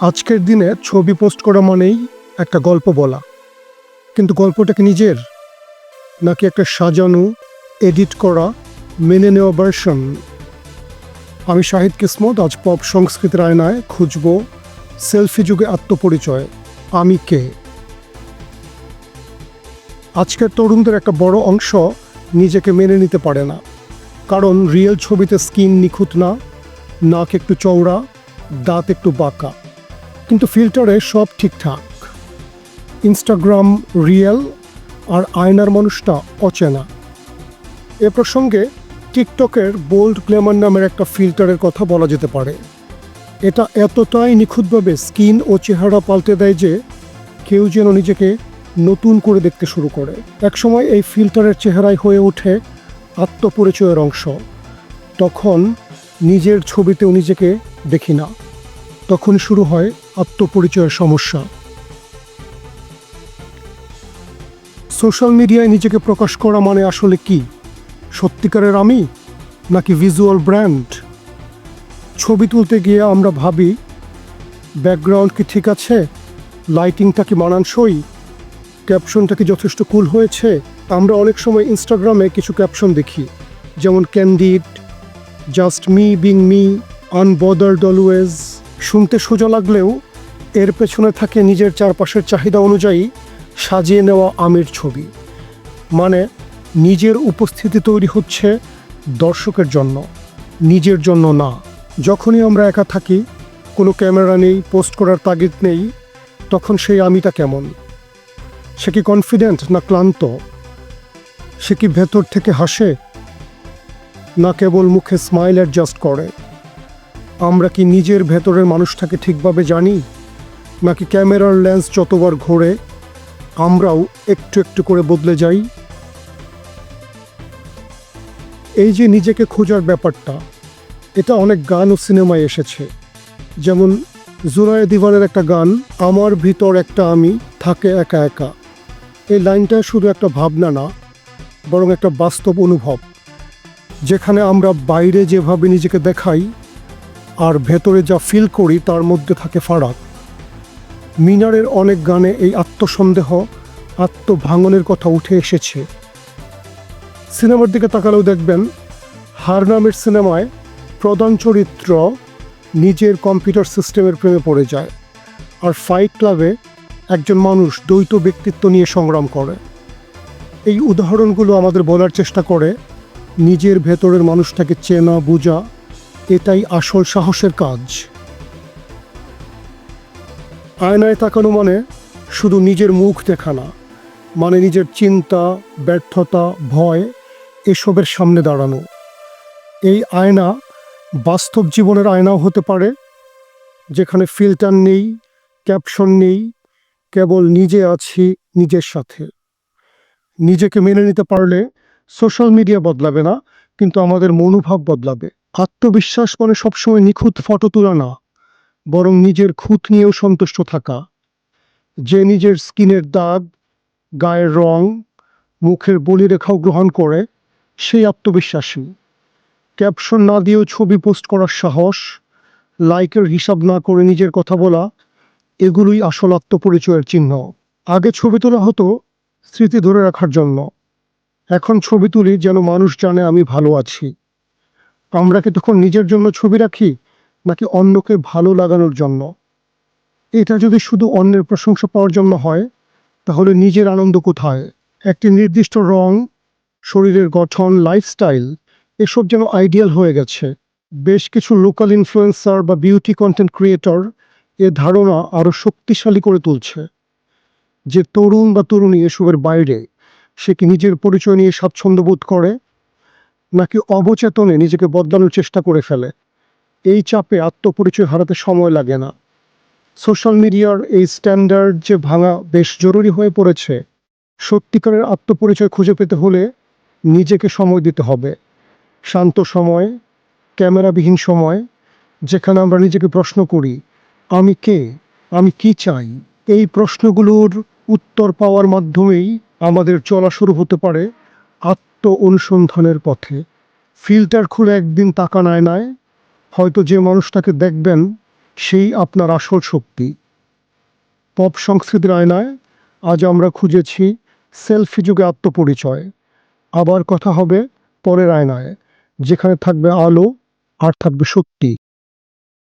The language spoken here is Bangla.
আজকের দিনে ছবি পোস্ট করা মানেই একটা গল্প বলা। কিন্তু গল্পটাকে নিজের? নাকি একটা সাজানো, এডিট করা, মেনে নেওয়া ভার্সন আমি শাহিদ কিসমত, আজ পপ সংস্কৃতির আয়নায় খুঁজব সেলফি যুগে আত্মপরিচয়, আমি কে? আজকের তরুণদের একটা বড় অংশ নিজেকে মেনে নিতে পারে না। কারণ রিয়েল ছবিতে স্কিন নিখুঁত না, নাক একটু চওড়া, দাঁত একটু বাঁকা। কিন্তু ফিল্টারে সব ঠিকঠাক। ইনস্টাগ্রাম রিয়েল আর আয়নার মানুষটা অচেনা। এ প্রসঙ্গে টিকটকের বোল্ড গ্ল্যামার নামের একটা ফিল্টারের কথা বলা যেতে পারে। এটা এতটাই নিখুঁতভাবে স্কিন ও চেহারা পাল্টে দেয় যে কেউ যেন নিজেকে নতুন করে দেখতে শুরু করে। একসময় এই ফিল্টারের চেহারায় হয়ে ওঠে আত্মপরিচয়ের অংশ। তখন নিজের ছবিতেও নিজেকে দেখি না। তখন শুরু হয় আত্মপরিচয়ের সমস্যা। সোশ্যাল মিডিয়ায় নিজেকে প্রকাশ করা মানে আসলে কি? সত্যিকারের আমি? নাকি ভিজুয়াল ব্র্যান্ড? ছবি তুলতে গিয়ে আমরা ভাবি, ব্যাকগ্রাউন্ড কি ঠিক আছে? লাইটিংটা কি মানানসই? ক্যাপশনটা কি যথেষ্ট কুল হয়েছে? আমরা অনেক সময় ইনস্টাগ্রামে কিছু ক্যাপশন দেখি, যেমন candid, just me, being me, unbothered always. শুনতে সোজা লাগলেও এর পেছনে থাকে নিজের চারপাশের চাহিদা অনুযায়ী সাজিয়ে নেওয়া আমের ছবি। মানে নিজের উপস্থিতি তৈরি হচ্ছে দর্শকের জন্য, নিজের জন্য না। যখনই আমরা একা থাকি, কোনো ক্যামেরা নেই, পোস্ট করার তাগিদ নেই, তখন সেই আমিটা কেমন? সে কি কনফিডেন্ট না ক্লান্ত? সে কি ভেতর থেকে হাসে? না কেবল মুখে স্মাইল অ্যাডজাস্ট করে? আমরা কি নিজের ভেতরের মানুষটাকে ঠিকভাবে জানি? নাকি ক্যামেরার লেন্স যতবার ঘোরে, আমরাও একটু একটু করে বদলে যাই। এই যে নিজেকে খোঁজার ব্যাপারটা, এটা অনেক গান ও সিনেমায় এসেছে। যেমন জুরায় দিওয়ানের একটা গান, আমার ভিতর একটা আমি থাকে একা একা। এই লাইনটা শুধু একটা ভাবনা না, বরং একটা বাস্তব অনুভব, যেখানে আমরা বাইরে যেভাবে নিজেকে দেখাই, আর ভেতরে যা ফিল করি তার মধ্যে থাকে ফারাক। মিনারের অনেক গানে এই আত্মসন্দেহ, আত্মভাঙনের কথা উঠে এসেছে। সিনেমার দিকে তাকালেও দেখবেন হার নামের সিনেমায় প্রধান চরিত্র নিজের কম্পিউটার সিস্টেমের প্রেমে পড়ে যায় আর ফাইট ক্লাবে একজন মানুষ দ্বৈত ব্যক্তিত্ব নিয়ে সংগ্রাম করে। এই উদাহরণগুলো আমাদের বলার চেষ্টা করে, নিজের ভেতরের মানুষটাকে চেনা, বোঝা, এটাই আসল সাহসের কাজ। আয়নায় তাকানো মানে শুধু নিজের মুখ দেখা না মানে নিজের চিন্তা, ব্যর্থতা, ভয় এসবের সামনে দাঁড়ানো। এই আয়না বাস্তব জীবনের আয়নাও হতে পারে, যেখানে ফিল্টার নেই, ক্যাপশন নেই, কেবল নিজে আছি নিজের সাথে। নিজেকে মেনে নিতে পারলে সোশ্যাল মিডিয়া বদলাবে না, কিন্তু আমাদের মনোভাব বদলাবে। আত্মবিশ্বাস মানে সবসময় নিখুঁত ফটো তোলা না বরং নিজের খুঁত নিয়েও সন্তুষ্ট থাকা। যে নিজের স্কিনের দাগ, গায়ের রং, মুখের বলিরেখাও গ্রহণ করে, সেই আত্মবিশ্বাসী। ক্যাপশন না দিয়েও ছবি পোস্ট করার সাহস, লাইকের হিসাব না করে নিজের কথা বলা, এগুলোই আসল আত্মপরিচয়ের চিহ্ন। আগে ছবি তোলা হতো স্মৃতি ধরে রাখার জন্য। এখন ছবি তুলি যেন মানুষ জানে আমি ভালো আছি। আমরা কি তখন নিজের জন্য ছবি রাখি? নাকি অন্যকে ভালো লাগানোর জন্য? এটা যদি শুধু অন্যের প্রশংসা পাওয়ার জন্য হয়, তাহলে নিজের আনন্দ কোথায়? একটি নির্দিষ্ট রং, শরীরের গঠন লাইফস্টাইল এসব যেন আইডিয়াল হয়ে গেছে। বেশ কিছু লোকাল ইনফ্লুয়েন্সার বা বিউটি কন্টেন্ট ক্রিয়েটর এ ধারণা আরও শক্তিশালী করে তুলছে। যে তরুণ বা তরুণী এসবের বাইরে, সে কি নিজের পরিচয় নিয়ে স্বাচ্ছন্দ্য বোধ করে? নাকি অবচেতনে নিজেকে বদলানোর চেষ্টা করে ফেলে? এই চাপে আত্মপরিচয় হারাতে সময় লাগে না। সোশ্যাল মিডিয়ার এই স্ট্যান্ডার্ড যে ভাঙা বেশ জরুরি হয়ে পড়েছে, সত্যিকারের আত্মপরিচয় খুঁজে পেতে হলে নিজেকে সময় দিতে হবে। শান্ত সময়, ক্যামেরাবিহীন সময়, যেখানে আমরা নিজেকে প্রশ্ন করি, আমি কে? আমি কি চাই? এই প্রশ্নগুলোর উত্তর পাওয়ার মাধ্যমেই আমাদের চলা শুরু হতে পারে আত্ম অনুসন্ধানের পথে। ফিল্টার খুলে একদিন তাকা তাকান আয়নায় হয়তো যে মানুষটাকে দেখবেন, সেই আপনার আসল শক্তি। পপ সংস্কৃতির আয়নায় আজ আমরা খুঁজেছি সেলফি যুগে আত্মপরিচয়। আবার কথা হবে পরের আয়নায়, যেখানে থাকবে আলো আর থাকবে সত্যি